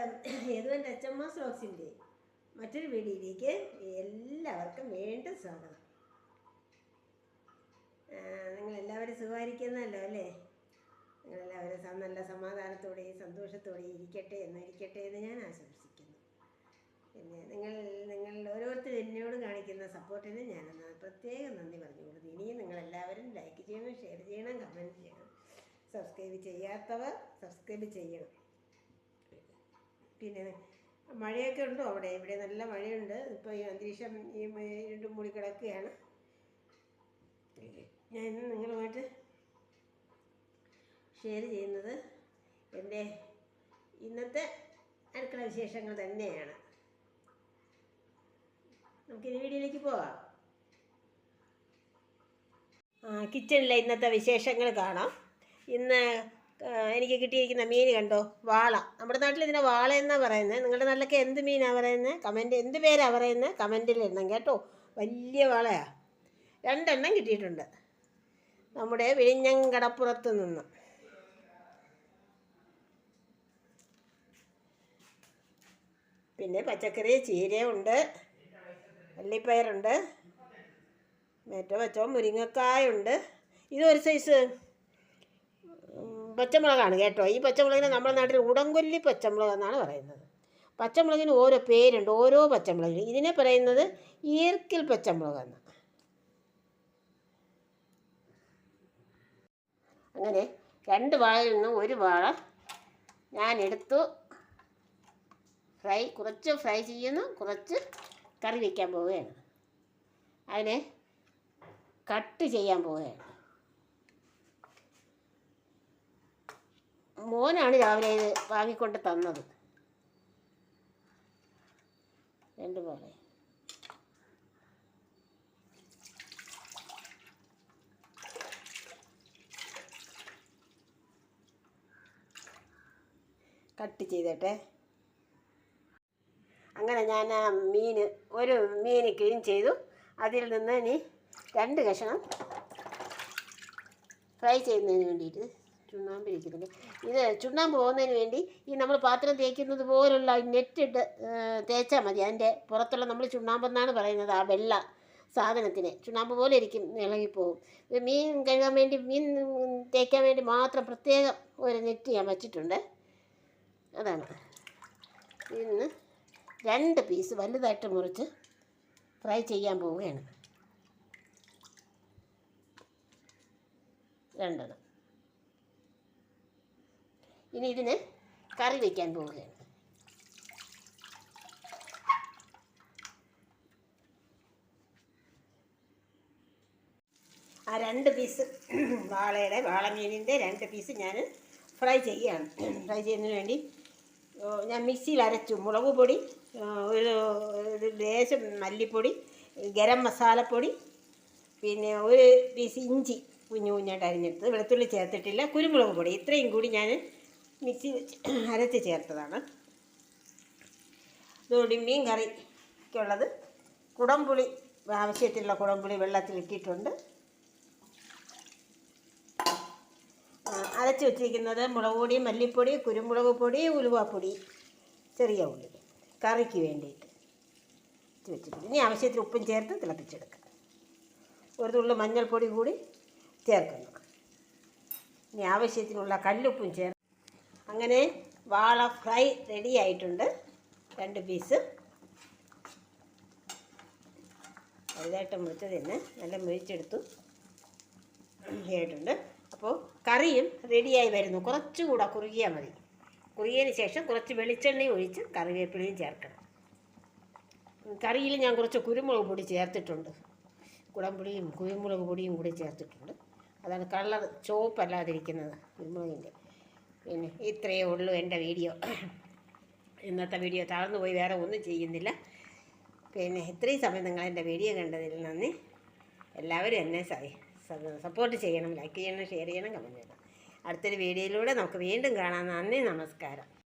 നമസ്കാരം ഏതുവൻ ടച്ചമ്മ സ്ലോക്സിന്റെ മറ്റൊരു വീഡിയോയിലേക്ക് എല്ലാവർക്കും വീണ്ടും സ്വാഗതം. നിങ്ങളെല്ലാവരും സുഖമായിരിക്കുന്നല്ലോ അല്ലേ? നിങ്ങളെല്ലാവരും നല്ല സമാധാനത്തോടെയും സന്തോഷത്തോടെയും ഇരിക്കട്ടെ എന്നിരിക്കട്ടെ എന്ന് ഞാൻ ആശംസിക്കുന്നു. പിന്നെ നിങ്ങൾ നിങ്ങൾ ഓരോരുത്തരും എന്നോട് കാണിക്കുന്ന സപ്പോർട്ടിന് ഞാൻ പ്രത്യേകം നന്ദി പറഞ്ഞുകൊള്ളുന്നു ഇനിയും നിങ്ങളെല്ലാവരും ലൈക്ക് ചെയ്യണം ഷെയർ ചെയ്യണം കമന്റ് ചെയ്യണം. സബ്സ്ക്രൈബ് ചെയ്യാത്തവർ സബ്സ്ക്രൈബ് ചെയ്യണം. പിന്നെ മഴയൊക്കെ ഉണ്ടോ അവിടെ? ഇവിടെ നല്ല മഴയുണ്ട്. ഇപ്പോൾ ഈ അന്തരീക്ഷം ഈ ഇരുണ്ടും മൂടി കിടക്കുകയാണ്. ഞാൻ ഇന്ന് നിങ്ങളുമായിട്ട് ഷെയർ ചെയ്യുന്നത് എന്റെ ഇന്നത്തെ അടുക്കള വിശേഷങ്ങൾ തന്നെയാണ്. നമുക്ക് നമുക്കിനി വീഡിയോയിലേക്ക് പോവാം. കിച്ചണിലെ ഇന്നത്തെ വിശേഷങ്ങൾ കാണാം. ഇന്ന് എനിക്ക് കിട്ടിയിരിക്കുന്ന മീൻ കണ്ടോ? വാള. നമ്മുടെ നാട്ടിൽ ഇതിനെ വാള എന്നാണ് പറയുന്നത് നിങ്ങളുടെ നാട്ടിലൊക്കെ എന്ത് മീനാണ് പറയുന്നത് കമന്റ് എന്ത് പേരാണ് പറയുന്നത് കമന്റിൽ ഇടണം കേട്ടോ. വലിയ വാളയാണ് രണ്ടെണ്ണം കിട്ടിയിട്ടുണ്ട്. നമ്മുടെ വിഴിഞ്ഞങ്കടപ്പുറത്ത് നിന്ന്. പിന്നെ പച്ചക്കറി ചീരയുണ്ട്. വള്ളിപ്പയറുണ്ട് മേറ്റോ വച്ചോ മുരിങ്ങക്കായുണ്ട് ഇതൊരു സൈസ് പച്ചമുളകാണ് കേട്ടോ. ഈ പച്ചമുളകിനെ നമ്മുടെ നാട്ടിൽ ഉടങ്കൊല്ലി പച്ചമുളക് എന്നാണ് പറയുന്നത്. പച്ചമുളകിന് ഓരോ പേരുണ്ട് ഓരോ പച്ചമുളകിനും. ഇതിനെ പറയുന്നത് ഈർക്കിൽ പച്ചമുളക് എന്ന് അങ്ങനെ രണ്ട് വാഴയിൽ നിന്നും ഒരു വാഴ ഞാൻ എടുത്തു. ഫ്രൈ കുറച്ച് ഫ്രൈ ചെയ്യുന്നു. കുറച്ച് കറി വയ്ക്കാൻ പോവുകയാണ്. അതിനെ കട്ട് ചെയ്യാൻ പോവുകയാണ്. മോനാണ് രാവിലെ ഇത് വാങ്ങിക്കൊണ്ട് തന്നത്. രണ്ട് പോലെ കട്ട് ചെയ്തട്ടെ. അങ്ങനെ ഞാൻ ആ മീൻ ഒരു മീൻ ക്ലീൻ ചെയ്തു. അതിൽ നിന്ന് ഇനി രണ്ട് കഷണം ഫ്രൈ ചെയ്യുന്നതിന് വേണ്ടിയിട്ട്. ചുണ്ണാമ്പ് ഇരിക്കുന്നുണ്ട് ഇത് ചുണ്ണാമ്പ് പോകുന്നതിന് വേണ്ടി ഈ നമ്മൾ പാത്രം തേക്കുന്നത് പോലുള്ള നെറ്റിട്ട് തേച്ചാൽ മതി. അതിന്റെ പുറത്തുള്ള നമ്മൾ ചുണ്ണാമ്പെന്നാണ് പറയുന്നത് ആ വെള്ള സാധനത്തിന്. ചുണ്ണാമ്പ് പോലെ ഇരിക്കും ഇളകിപ്പോവും. മീൻ കഴുകാൻ വേണ്ടി മീൻ തേക്കാൻ വേണ്ടി മാത്രം പ്രത്യേകം ഒരു നെറ്റ് ഞാൻ വച്ചിട്ടുണ്ട്. അതാണ്. ഇന്ന് രണ്ട് പീസ് വലുതായിട്ട് മുറിച്ച് ഫ്രൈ ചെയ്യാൻ പോവുകയാണ്. രണ്ടെണ്ണം. ഇനി ഇതിന് കറി വയ്ക്കാൻ പോവുകയാണ്. ആ രണ്ട് പീസ് വാളയുടെ വാളമീനിന്റെ രണ്ട് പീസ് ഞാൻ ഫ്രൈ ചെയ്യുകയാണ്. ഫ്രൈ ചെയ്യുന്നതിന് വേണ്ടി ഞാൻ മിക്സിയിൽ അരച്ചു. മുളക് പൊടി ഒരു ലേശം മല്ലിപ്പൊടി ഗരം മസാലപ്പൊടി പിന്നെ ഒരു പീസ് ഇഞ്ചി കുഞ്ഞു കുഞ്ഞായിട്ട് അരിഞ്ഞെടുത്ത് വെളുത്തുള്ളി ചേർത്തിട്ടില്ല കുരുമുളക് പൊടി. ഇത്രയും കൂടി ഞാൻ മിക്സി അരച്ച് ചേർത്തതാണ്. ഇതോടി മീൻ കറിക്കുള്ളത് കുടംപുളി ആവശ്യത്തിലുള്ള കുടംപുളി വെള്ളത്തിൽ ഇട്ടിട്ടുണ്ട്. അരച്ച് വെച്ചിരിക്കുന്നത് മുളക് പൊടി മല്ലിപ്പൊടി കുരുമുളക് പൊടി ഉലുവാപ്പൊടി ചെറിയ ഉള്ളി കറിക്ക് വേണ്ടിയിട്ട് വെച്ചിട്ടുണ്ട്. ഇനി ആവശ്യത്തിന് ഉപ്പും ചേർത്ത് തിളപ്പിച്ചെടുക്കാം. ഒരു തുള്ളി മഞ്ഞൾപ്പൊടി കൂടി ചേർക്കുന്നു. ഇനി ആവശ്യത്തിനുള്ള കല്ലുപ്പും ചേർ അങ്ങനെ വാള ഫ്രൈ റെഡി ആയിട്ടുണ്ട്. രണ്ട് പീസ് വലുതായിട്ട് മുറിച്ചത് തന്നെ നല്ല മുഴിച്ചെടുത്തു ആയിട്ടുണ്ട്. അപ്പോൾ കറിയും റെഡിയായി വരുന്നു. കുറച്ചുകൂടെ കുറുകിയാൽ മതി. കുറുകിയതിന് ശേഷം കുറച്ച് വെളിച്ചെണ്ണയും ഒഴിച്ച് കറിവേപ്പിലയും ചേർക്കണം. കറിയിൽ ഞാൻ കുറച്ച് കുരുമുളക് പൊടി ചേർത്തിട്ടുണ്ട്. കുടംപുളിയും കുരുമുളക് പൊടിയും കൂടി ചേർത്തിട്ടുണ്ട്. അതാണ് കളർ ചുവപ്പല്ലാതിരിക്കുന്നത് കുരുമുളകിന്റെ പിന്നെ ഇത്രയേ ഉള്ളൂ എന്റെ വീഡിയോ. ഇന്നത്തെ വീഡിയോ താഴ്ന്നു പോയി വേറെ ഒന്നും ചെയ്യുന്നില്ല. പിന്നെ ഇത്രയും സമയം നിങ്ങൾ എന്റെ വീഡിയോ കണ്ടതിൽ നന്ദി. എല്ലാവരും എന്നെ സപ്പോർട്ട് ചെയ്യണം ലൈക്ക് ചെയ്യണം ഷെയർ ചെയ്യണം കമന്റ് ചെയ്യണം. അടുത്തൊരു വീഡിയോയിലൂടെ നമുക്ക് വീണ്ടും കാണാം. നന്ദി നമസ്കാരം.